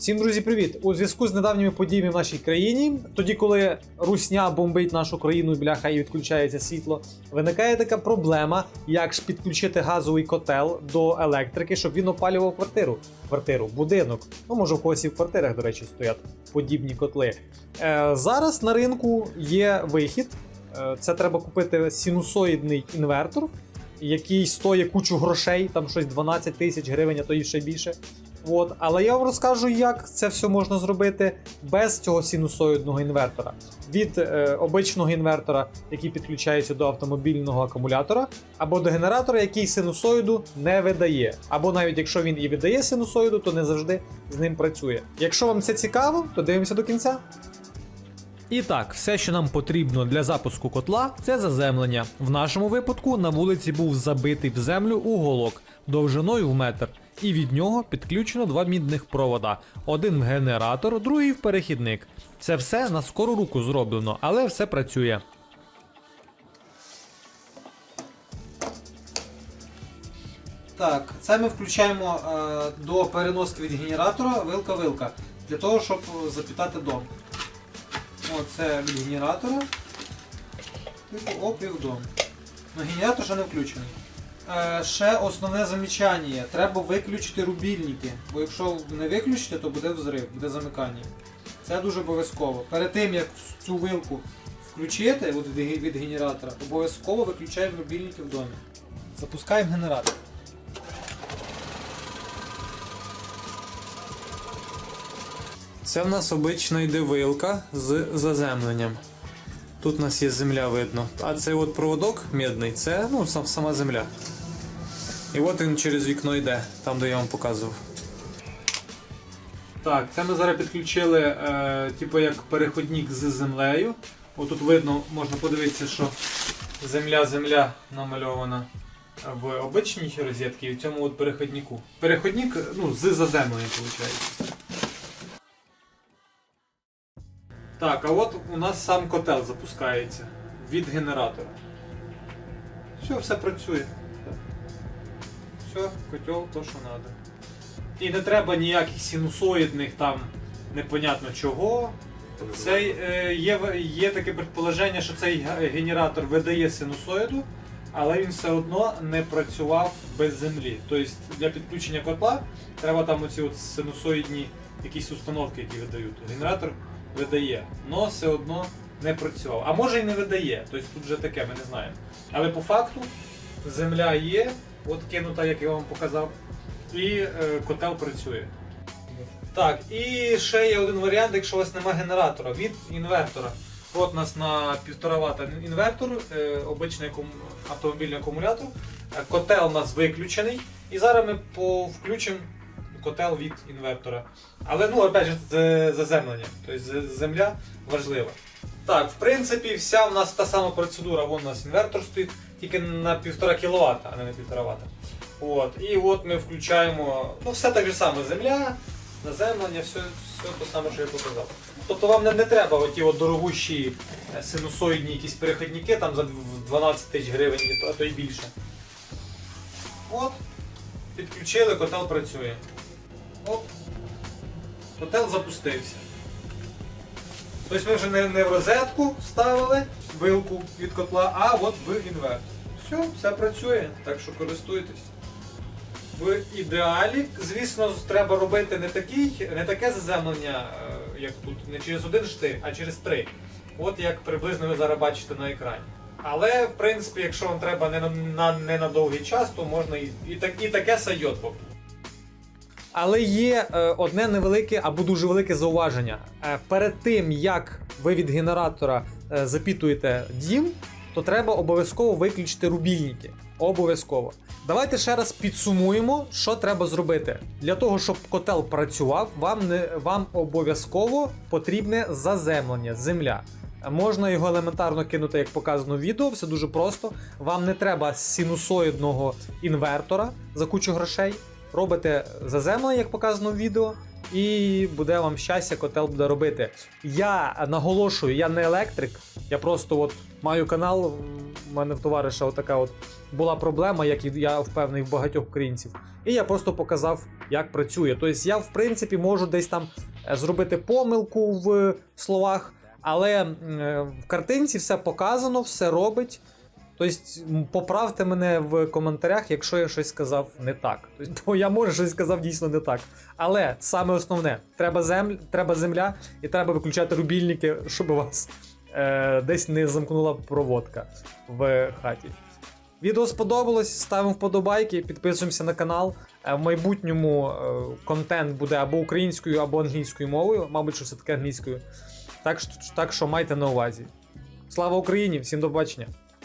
Всім друзі, привіт! У зв'язку з недавніми подіями в нашій країні, тоді, коли русня бомбить нашу країну бляха і відключається світло, виникає така проблема, як ж підключити газовий котел до електрики, щоб він опалював квартиру. Квартиру, будинок. Ну, може, в когось і в квартирах, до речі, стоять подібні котли. Е, зараз на ринку є вихід. Е, це треба купити синусоїдний інвертор, який стоїть кучу грошей, там щось 12 тисяч гривень, а то і ще більше. От, але я вам розкажу, як це все можна зробити без цього синусоїдного інвертора. Від е, обичного інвертора, який підключається до автомобільного акумулятора, або до генератора, який синусоїду не видає. Або навіть якщо він і видає синусоїду, то не завжди з ним працює. Якщо вам це цікаво, то дивимося до кінця. І так, все, що нам потрібно для запуску котла, це заземлення. В нашому випадку на вулиці був забитий в землю уголок довжиною в метр, і від нього підключено два мідних провода: один в генератор, другий в перехідник. Це все на скору руку зроблено, але все працює. Так, це ми включаємо е, до переноски від генератора вилка-вилка, для того, щоб запітати дом. Оце від генератора. Типу оп і в дом. Ну, генератор ще не включений. Е, ще основне замічання. Треба виключити рубільники. Бо якщо не виключите, то буде взрив, буде замикання. Це дуже обов'язково. Перед тим як цю вилку включити от від, генератора, обов'язково виключаємо рубільники в домі. Запускаємо генератор. Це в нас обично йде вилка з заземленням. Тут у нас є земля видно. А цей от проводок медний, це ну, сама земля. І от він через вікно йде, там де я вам показував. Так, це ми зараз підключили, е, типу як переходник з землею. Отут видно, можна подивитися, що земля-земля намальована в обичній розетці і в цьому от переходнику. Переходник ну, з заземленням, виходить. Так, а от у нас сам котел запускається від генератора. Все, все працює. Все, котел то, що треба. І не треба ніяких синусоїдних там непонятно чого. Цей, е, є, є таке предположення, що цей генератор видає синусоїду, але він все одно не працював без землі. Тобто для підключення котла треба там оці от синусоїдні якісь установки, які видають. Генератор видає, але все одно не працював. А може і не видає, тобто тут вже таке, ми не знаємо. Але по факту земля є, от кинута, як я вам показав, і е, котел працює. Так, і ще є один варіант, якщо у вас немає генератора від інвертора. От у нас на 1,5 Вт інвертор, е, обичний автомобільний акумулятор. Е, Котел у нас виключений. І зараз ми включимо котел від інвертора. Але ну, опять же, це заземлення. Тобто земля важлива. Так, в принципі, вся в нас та сама процедура. Вон у нас інвертор стоїть тільки на 1,5 кВт, а не на 1,5 Вт. От. І от ми включаємо. Ну, все так же саме земля, заземлення, все, все те саме, що я показав. Тобто вам не, не треба оті от дорогущі е, синусоїдні якісь переходники там за 12 тисяч гривень, а то й більше. От, підключили, котел працює. Оп. Котел запустився. Тобто ми вже не, не в розетку ставили вилку від котла, а от в інвертор. Все, все працює, так що користуйтесь. В ідеалі, звісно, треба робити не, такий, не таке заземлення, е, як тут, не через один штир, а через три. От як приблизно ви зараз бачите на екрані. Але, в принципі, якщо вам треба не на, не на довгий час, то можна і, і, так, і таке сайот. Але є е, одне невелике або дуже велике зауваження. Е, перед тим як ви від генератора е, запітуєте дім, то треба обов'язково виключити рубільники. Обов'язково. Давайте ще раз підсумуємо, що треба зробити. Для того, щоб котел працював, вам не вам обов'язково потрібне заземлення, земля. Можна його елементарно кинути, як показано в відео, все дуже просто. Вам не треба синусоїдного інвертора за кучу грошей. Робите заземлення, як показано в відео, і буде вам щастя, котел буде робити. Я наголошую, я не електрик, Я просто от маю канал, у мене в товариша отака от була проблема, як я впевнений в багатьох українців. І я просто показав, як працює. Тобто я, в принципі, можу десь там е, зробити помилку в словах, але е, в картинці все показано, все робить. Тобто, поправте мене в коментарях, якщо я щось сказав не так. Тобто, бо я може щось сказав дійсно не так. Але саме основне, треба земля, треба земля і треба виключати рубільники, щоб у вас е, десь не замкнула проводка в хаті. Відео сподобалось, ставимо вподобайки, підписуємося на канал. Е, В майбутньому е, контент буде або українською, або англійською мовою, мабуть, що все-таки англійською. Так, що- так що майте на увазі. Слава Україні! Всім до побачення!